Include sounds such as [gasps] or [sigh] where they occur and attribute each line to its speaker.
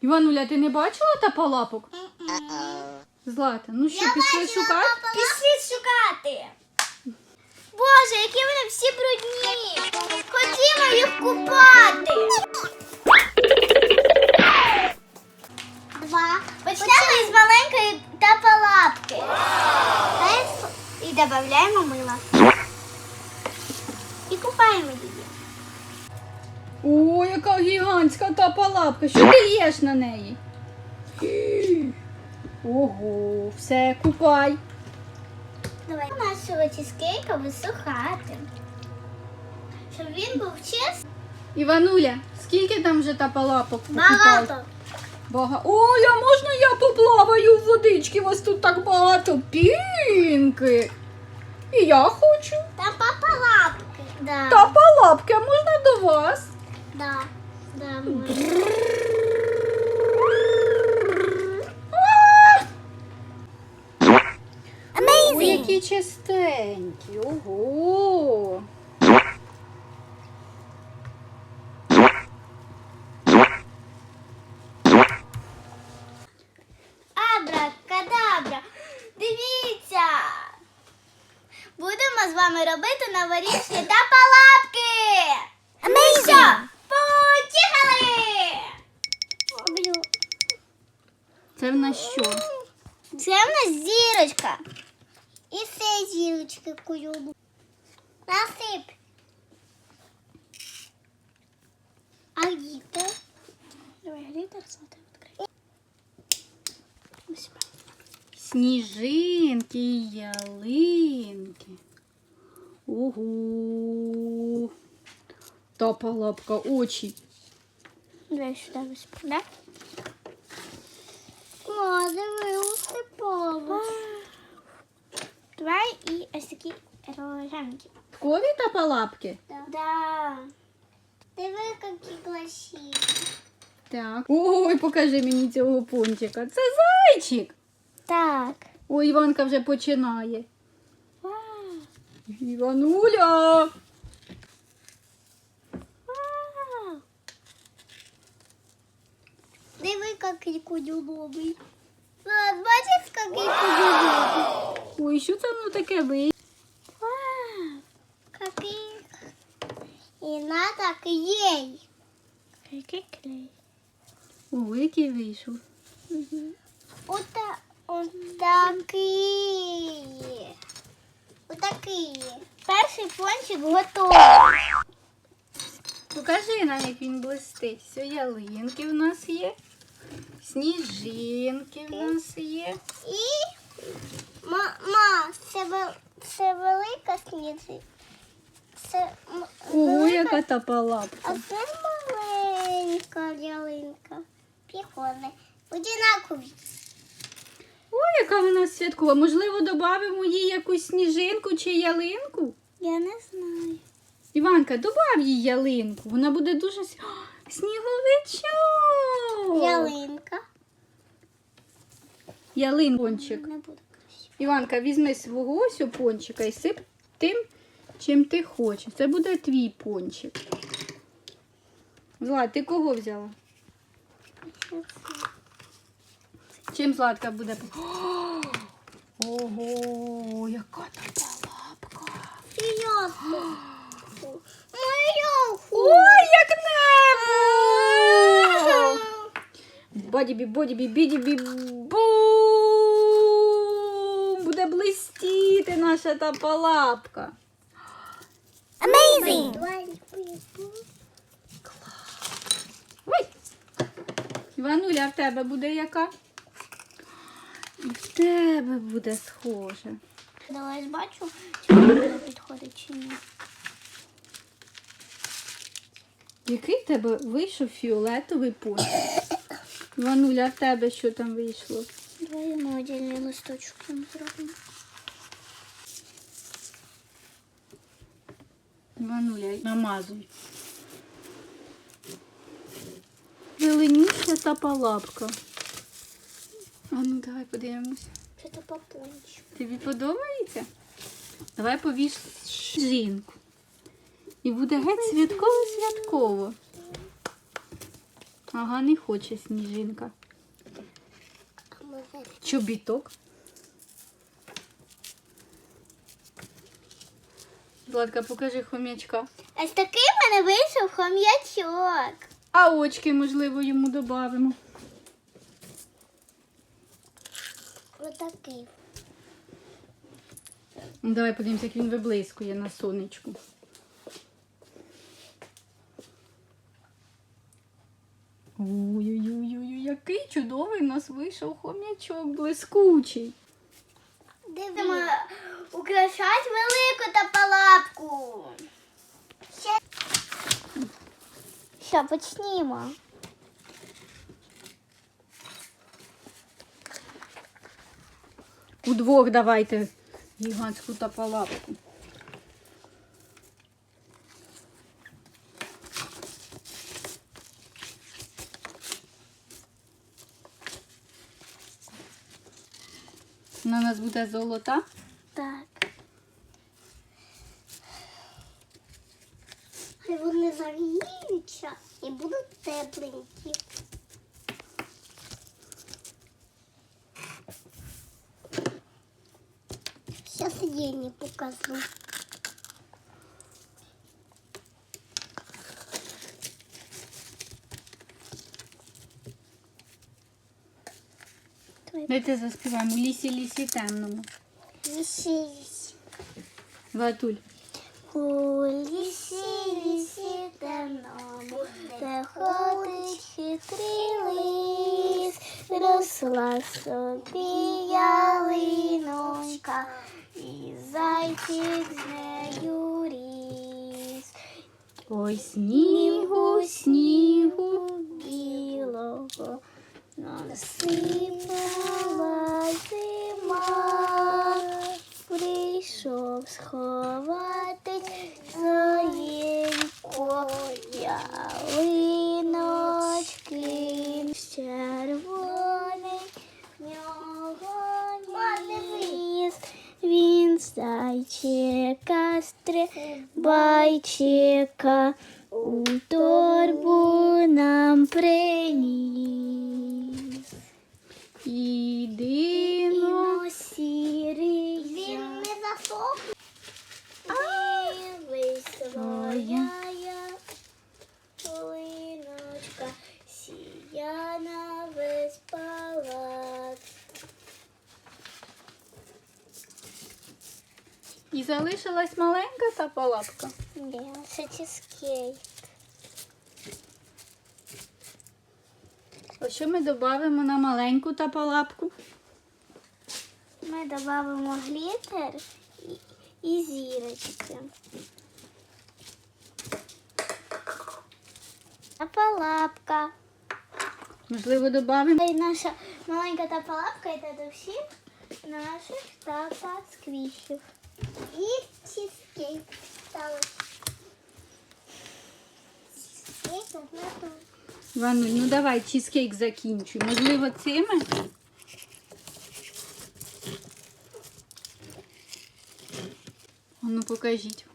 Speaker 1: Івануля, ти не бачила тапалапок? Злата, ну що, пішли шукати?
Speaker 2: Пішли шукати. Боже, які вони всі брудні. Хотіла їх купати.
Speaker 1: Гігантська тапалапка. Що ти лєш на неї? Ого, все, купай.
Speaker 2: Давай нашого чизкейка висухати. Щоб він був чистий.
Speaker 1: Івануля, скільки там вже тапалапок?
Speaker 2: Багато.
Speaker 1: Бага... Ой, а можна я поплаваю в водички? Вас тут так багато пінки. І я хочу.
Speaker 2: Там папа лапки. Да.
Speaker 1: Тапалапки, а можна до вас?
Speaker 2: Да. Да, можна.
Speaker 1: Ой, які чистенькі. Ого.
Speaker 2: Абракадабра. Дивіться. Будемо з вами робити новорічні тапалапки. Ну що,
Speaker 1: Це в нас що?
Speaker 2: Це в нас зірочка. І це зірочки кулюбу. Насип. А глітер? Давай глітер золотой відкрий.
Speaker 1: Сніжинки, і ялинки. Ого. Тапалапка, очі.
Speaker 2: Давай сюди висипу, да? О, диви, усипало. Давай і ось такі рожанки.
Speaker 1: Кові тапалапки?
Speaker 2: Да. да. Диви, які гласі.
Speaker 1: Так. Ой, покажи мені цього пончика. Це зайчик.
Speaker 2: Так.
Speaker 1: Ой, Іванка вже починає.
Speaker 2: Вау.
Speaker 1: Івануля.
Speaker 2: Вау. Диви, який кудюловий. Бачиш, який кудюловий?
Speaker 1: Ой, що це воно таке ви?
Speaker 2: Вау. Какий. І на так є. Який клей.
Speaker 1: Ой, який вийшов.
Speaker 2: Ота, отакий. Отакий. Перший пончик готовий.
Speaker 1: Покажи нам, як він блистить. Все, ялинки в нас є. Сніжинки в нас є.
Speaker 2: І мама, це, вел- це велика сніжинка. Це
Speaker 1: Ого,
Speaker 2: велика,
Speaker 1: яка
Speaker 2: а це маленька ялинка. Піхони. Одинакові.
Speaker 1: Ой, яка вона святкова. Можливо, додамо їй якусь сніжинку чи ялинку?
Speaker 2: Я не знаю.
Speaker 1: Іванка, добав їй ялинку. Вона буде дуже сніговичок.
Speaker 2: Ялинка.
Speaker 1: Ялинпончик.
Speaker 2: Не буде красиво.
Speaker 1: Іванка, візьми свого ось пончика і сип тим, чим ти хочеш. Це буде твій пончик. Злат, ти кого взяла? Чим Златка буде? О, [gasps] Ого, яка така лапка.
Speaker 2: Фіятку. Моя
Speaker 1: Ой, як небо! Бодібі, бодібі, бідібі, бум! Буде блистіти наша тапалапка.
Speaker 2: Amazing!
Speaker 1: Ой! Івануля, а в тебе буде яка? І в тебе буде схоже.
Speaker 2: Давай бачу, чи вона підходить чи ні.
Speaker 1: Який в тебе вийшов фіолетовий пончик? Івануля, а в тебе що там вийшло?
Speaker 2: Давай на отдельний листочок там зробимо.
Speaker 1: Івануля, намазуй. Зеленіша тапалапка. А ну давай подивимось.
Speaker 2: Це то папончик.
Speaker 1: Тобі подобається? Давай повіш жінку. І буде геть святково-святково. Ага, не хоче сніжинка. Чобіток. Владка, покажи хомячка.
Speaker 2: Ось такий в мене вийшов хом'ячок.
Speaker 1: А очки, можливо, йому додамо.
Speaker 2: Отакий.
Speaker 1: Давай подивимося, як він виблискує на сонечку. Ой-ой-ой, який чудовий у нас вийшов хомячок блискучий.
Speaker 2: Будемо украшати велику та палапку. Що, почнімо.
Speaker 1: Удвох давайте гігантську тапалапку. Вона нас буде золота.
Speaker 2: Так. Хай вони загріються і будуть тепленькі. Сейчас я не покажу.
Speaker 1: Дайте заспіваємо лісі лісі темному.
Speaker 2: Висись.
Speaker 1: Ватуль.
Speaker 2: У лісі, лісі темному, де ходить хитрий лис, росла собі ялиночка, і зайчик з нею ріс.
Speaker 1: Ой, снігу, снігу.
Speaker 2: Білого зима, прийшов сховати заєнько ялиночки червоний в нього ніс. Він зайчика стрибайчика
Speaker 1: І залишилась маленька тапалапка.
Speaker 2: Ні, це чизкейк.
Speaker 1: Ось що ми додамо на маленьку тапалапку?
Speaker 2: Ми додамо глітер і, і зірочки. Тапалапка.
Speaker 1: Можливо, додамо.
Speaker 2: І наша маленька тапалапка йде до всіх наших тапа сквішів. І чизкейк сталося. Чизкейк одна тут.
Speaker 1: Вануль, ну давай чизкейк закінчуй. Можливо, цими? А ну покажіть.